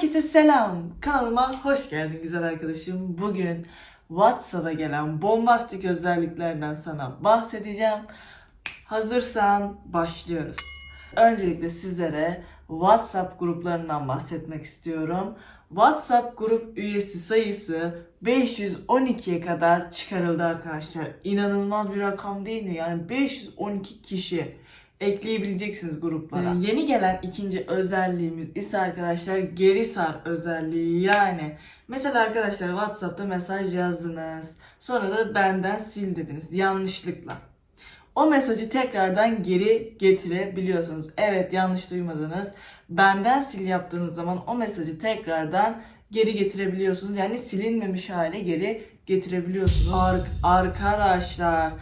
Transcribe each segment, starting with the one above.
Herkese selam. Kanalıma hoş geldin güzel arkadaşım. Bugün WhatsApp'a gelen bombastik özelliklerden sana bahsedeceğim. Hazırsan başlıyoruz. Öncelikle sizlere WhatsApp gruplarından bahsetmek istiyorum. WhatsApp grup üyesi sayısı 512'ye kadar çıkarıldı arkadaşlar. İnanılmaz bir rakam değil mi? Yani 512 kişi ekleyebileceksiniz gruplara. Ee, yeni gelen ikinci özelliğimiz ise arkadaşlar geri sar özelliği. Yani mesela arkadaşlar WhatsApp'ta mesaj yazdınız. Sonra da benden sil dediniz yanlışlıkla. O mesajı tekrardan geri getirebiliyorsunuz. Evet yanlış duymadınız. Benden sil yaptığınız zaman o mesajı tekrardan geri getirebiliyorsunuz. Yani silinmemiş hale geri getirebiliyorsunuz. Ar- arkadaşlar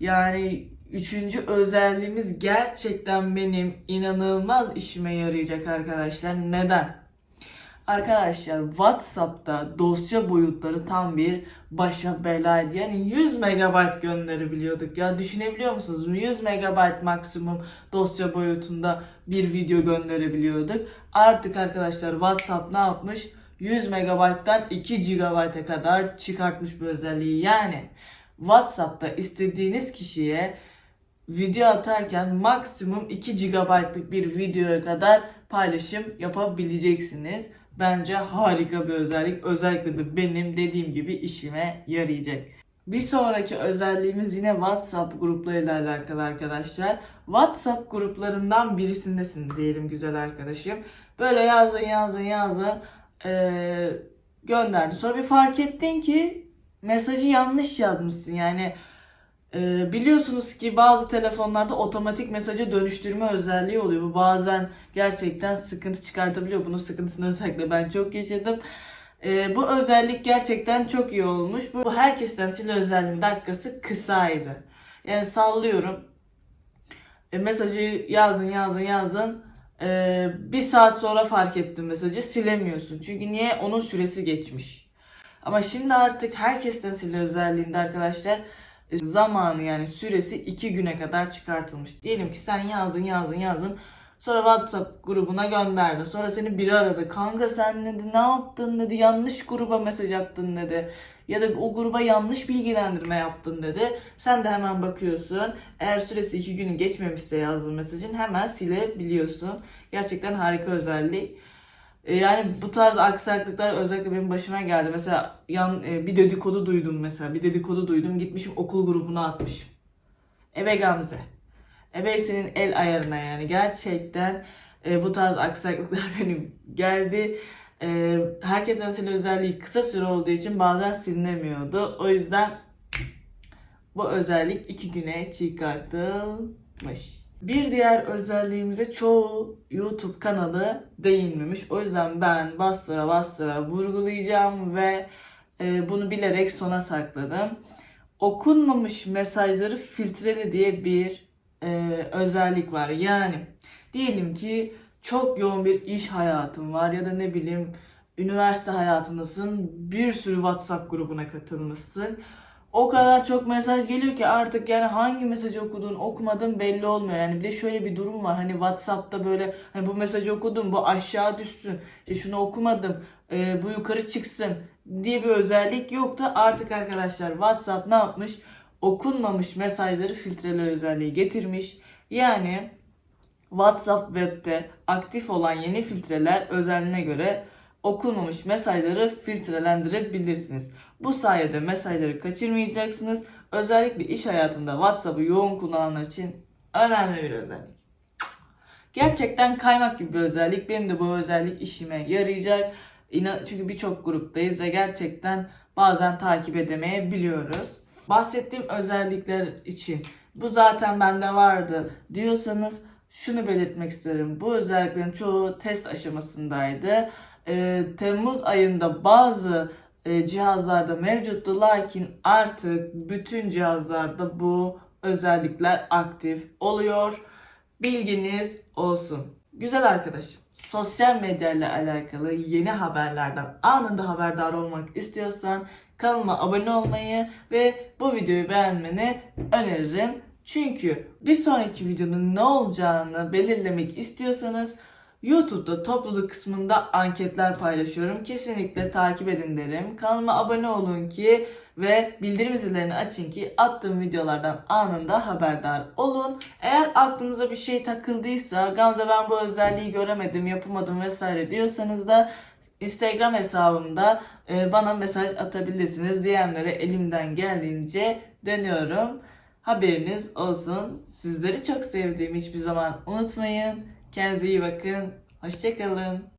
yani üçüncü özelliğimiz gerçekten benim inanılmaz işime yarayacak arkadaşlar. Neden? Arkadaşlar WhatsApp'ta dosya boyutları tam bir başa belaydı. Yani 100 megabayt gönderebiliyorduk ya. Düşünebiliyor musunuz? 100 megabayt maksimum dosya boyutunda bir video gönderebiliyorduk. Artık arkadaşlar WhatsApp ne yapmış? 100 megabayttan 2 GB'a kadar çıkartmış bu özelliği. Yani WhatsApp'ta istediğiniz kişiye video atarken maksimum 2 GB'lık bir videoya kadar paylaşım yapabileceksiniz. Bence harika bir özellik. Özellikle de benim dediğim gibi işime yarayacak. Bir sonraki özelliğimiz yine WhatsApp gruplarıyla alakalı arkadaşlar. WhatsApp gruplarından birisindesin diyelim güzel arkadaşım. Böyle yazdın yazdın yazdın ee, gönderdin. Sonra bir fark ettin ki mesajı yanlış yazmışsın. Yani ee, biliyorsunuz ki bazı telefonlarda otomatik mesaja dönüştürme özelliği oluyor. Bu bazen gerçekten sıkıntı çıkartabiliyor. Bunun sıkıntısını özellikle ben çok yaşadım. Ee, bu özellik gerçekten çok iyi olmuş. Bu herkesten sil özelliğinin dakikası kısaydı. Yani sallıyorum. E, mesajı yazdın yazdın yazdın. Ee, bir saat sonra fark ettin mesajı silemiyorsun. Çünkü niye? Onun süresi geçmiş. Ama şimdi artık herkesten sil özelliğinde arkadaşlar zamanı yani süresi 2 güne kadar çıkartılmış. Diyelim ki sen yazdın yazdın yazdın. Sonra WhatsApp grubuna gönderdin. Sonra seni biri aradı. Kanka sen dedi ne yaptın dedi. Yanlış gruba mesaj attın dedi. Ya da o gruba yanlış bilgilendirme yaptın dedi. Sen de hemen bakıyorsun. Eğer süresi 2 günü geçmemişse yazdığın mesajın hemen silebiliyorsun. Gerçekten harika özellik. E, Yani bu tarz aksaklıklar özellikle benim başıma geldi. Mesela yan, e, bir dedikodu duydum mesela. Bir dedikodu duydum. Gitmişim okul grubuna atmışım. Ebe Gamze. Ebe senin el ayarına yani. Gerçekten e, bu tarz aksaklıklar benim geldi. E, herkesin sil özelliği kısa süre olduğu için bazen silinemiyordu. O yüzden bu özellik iki güne çıkartılmış. Bir diğer özelliğimize çoğu YouTube kanalı değinmemiş. O yüzden ben bastıra bastıra vurgulayacağım ve e, bunu bilerek sona sakladım. Okunmamış mesajları filtreli diye bir e, özellik var. Yani diyelim ki çok yoğun bir iş hayatın var ya da ne bileyim üniversite hayatındasın. Bir sürü WhatsApp grubuna katılmışsın o kadar çok mesaj geliyor ki artık yani hangi mesajı okudun okumadın belli olmuyor. Yani bir de şöyle bir durum var. Hani WhatsApp'ta böyle hani bu mesajı okudum bu aşağı düşsün. İşte şunu okumadım e, bu yukarı çıksın diye bir özellik yoktu. Artık arkadaşlar WhatsApp ne yapmış? Okunmamış mesajları filtreli özelliği getirmiş. Yani WhatsApp web'te aktif olan yeni filtreler özelliğine göre okunmamış mesajları filtrelendirebilirsiniz. Bu sayede mesajları kaçırmayacaksınız. Özellikle iş hayatında WhatsApp'ı yoğun kullananlar için önemli bir özellik. Gerçekten kaymak gibi bir özellik. Benim de bu özellik işime yarayacak. Çünkü birçok gruptayız ve gerçekten bazen takip edemeyebiliyoruz. Bahsettiğim özellikler için bu zaten bende vardı diyorsanız şunu belirtmek isterim. Bu özelliklerin çoğu test aşamasındaydı. Ee, Temmuz ayında bazı e, cihazlarda mevcuttu lakin artık bütün cihazlarda bu özellikler aktif oluyor. Bilginiz olsun. Güzel arkadaşım. Sosyal medya ile alakalı yeni haberlerden anında haberdar olmak istiyorsan kanalıma abone olmayı ve bu videoyu beğenmeni öneririm. Çünkü bir sonraki videonun ne olacağını belirlemek istiyorsanız YouTube'da topluluk kısmında anketler paylaşıyorum. Kesinlikle takip edin derim. Kanalıma abone olun ki ve bildirim zillerini açın ki attığım videolardan anında haberdar olun. Eğer aklınıza bir şey takıldıysa Gamze ben bu özelliği göremedim, yapamadım vesaire diyorsanız da Instagram hesabımda e, bana mesaj atabilirsiniz. DM'lere elimden geldiğince dönüyorum. Haberiniz olsun. Sizleri çok sevdiğimi hiçbir zaman unutmayın. Kendinize iyi bakın. Hoşçakalın.